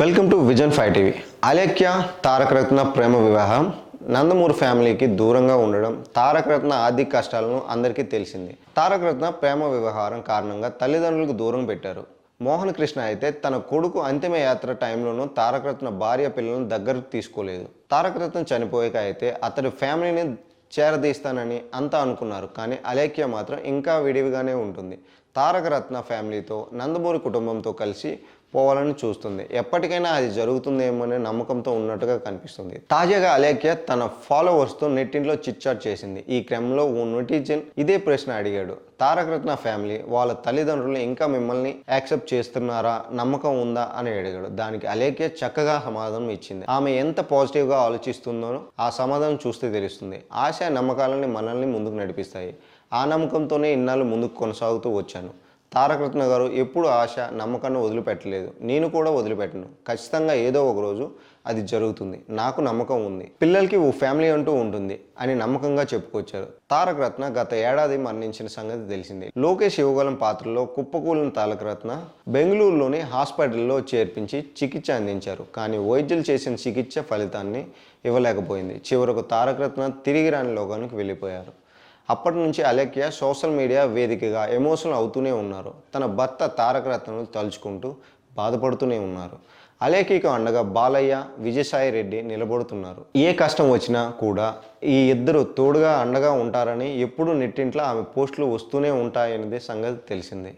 Welcome to Vision Five TV. Alekhya Tarakaratna ప్రేమ వివాహం. నందమూరి ఫ్యామిలీకి దూరంగా ఉండడం తారకరత్న ఆర్థిక కష్టాలను అందరికీ తెలిసింది. తారక రత్న ప్రేమ వ్యవహారం కారణంగా తల్లిదండ్రులకు దూరం పెట్టారు. మోహన్ కృష్ణ అయితే తన కొడుకు అంతిమ యాత్ర టైంలోనూ తారక రత్న భార్య పిల్లలను దగ్గరకు తీసుకోలేదు. తారక రత్న చనిపోయాక అయితే అతడి ఫ్యామిలీని చేరదీస్తానని అంతా అనుకున్నారు. కానీ అలేఖ్య మాత్రం ఇంకా విడివిగానే ఉంటుంది. తారక రత్న ఫ్యామిలీతో నందమూరి కుటుంబంతో కలిసి పోవాలని చూస్తుంది. ఎప్పటికైనా అది జరుగుతుందేమోనే నమ్మకంతో ఉన్నట్టుగా కనిపిస్తుంది. తాజాగా అలేఖ్య తన ఫాలోవర్స్తో నెట్టింట్లో చిట్చాట్ చేసింది. ఈ క్రమంలో ఓ నెటిజన్ ఇదే ప్రశ్న అడిగాడు. తారకరత్న ఫ్యామిలీ వాళ్ళ తల్లిదండ్రులు ఇంకా మిమ్మల్ని యాక్సెప్ట్ చేస్తున్నారా? నమ్మకం ఉందా? అని అడిగాడు. దానికి అలేఖ్య చక్కగా సమాధానం ఇచ్చింది. ఆమె ఎంత పాజిటివ్గా ఆలోచిస్తుందో ఆ సమాధానం చూస్తే తెలుస్తుంది. ఆశ నమ్మకాలని మనల్ని ముందుకు నడిపిస్తాయి. ఆ నమ్మకంతోనే ఇన్నాళ్ళు ముందుకు కొనసాగుతూ వచ్చాను. తారకరత్న గారు ఎప్పుడు ఆశ నమ్మకాన్ని వదిలిపెట్టలేదు. నేను కూడా వదిలిపెట్టను. ఖచ్చితంగా ఏదో ఒక రోజు అది జరుగుతుంది. నాకు నమ్మకం ఉంది. పిల్లలకి ఓ ఫ్యామిలీ అంటూ ఉంటుంది అని నమ్మకంగా చెప్పుకొచ్చారు. తారక రత్న గత ఏడాది మరణించిన సంగతి తెలిసింది. లోకేష్ యువగలం పాత్రలో కుప్పకూలిన తారకరత్న బెంగళూరులోని హాస్పిటల్లో చేర్పించి చికిత్స అందించారు. కానీ వైద్యులు చేసిన చికిత్స ఫలితాన్ని ఇవ్వలేకపోయింది. చివరకు తారక రత్న తిరిగి రాని లోకానికి వెళ్ళిపోయారు. అప్పటి నుంచి అలేఖ్య సోషల్ మీడియా వేదికగా ఎమోషనల్ అవుతూనే ఉన్నారు. తన భర్త తారక రత్నను తలుచుకుంటూ బాధపడుతూనే ఉన్నారు. అలేఖ్యకు అండగా బాలయ్య విజయసాయి రెడ్డి నిలబడుతున్నారు. ఏ కష్టం వచ్చినా కూడా ఈ ఇద్దరు తోడుగా అండగా ఉంటారని ఎప్పుడూ నెట్టింట్లో ఆమె పోస్టులు వస్తూనే ఉంటాయనేది సంగతి తెలిసిందే.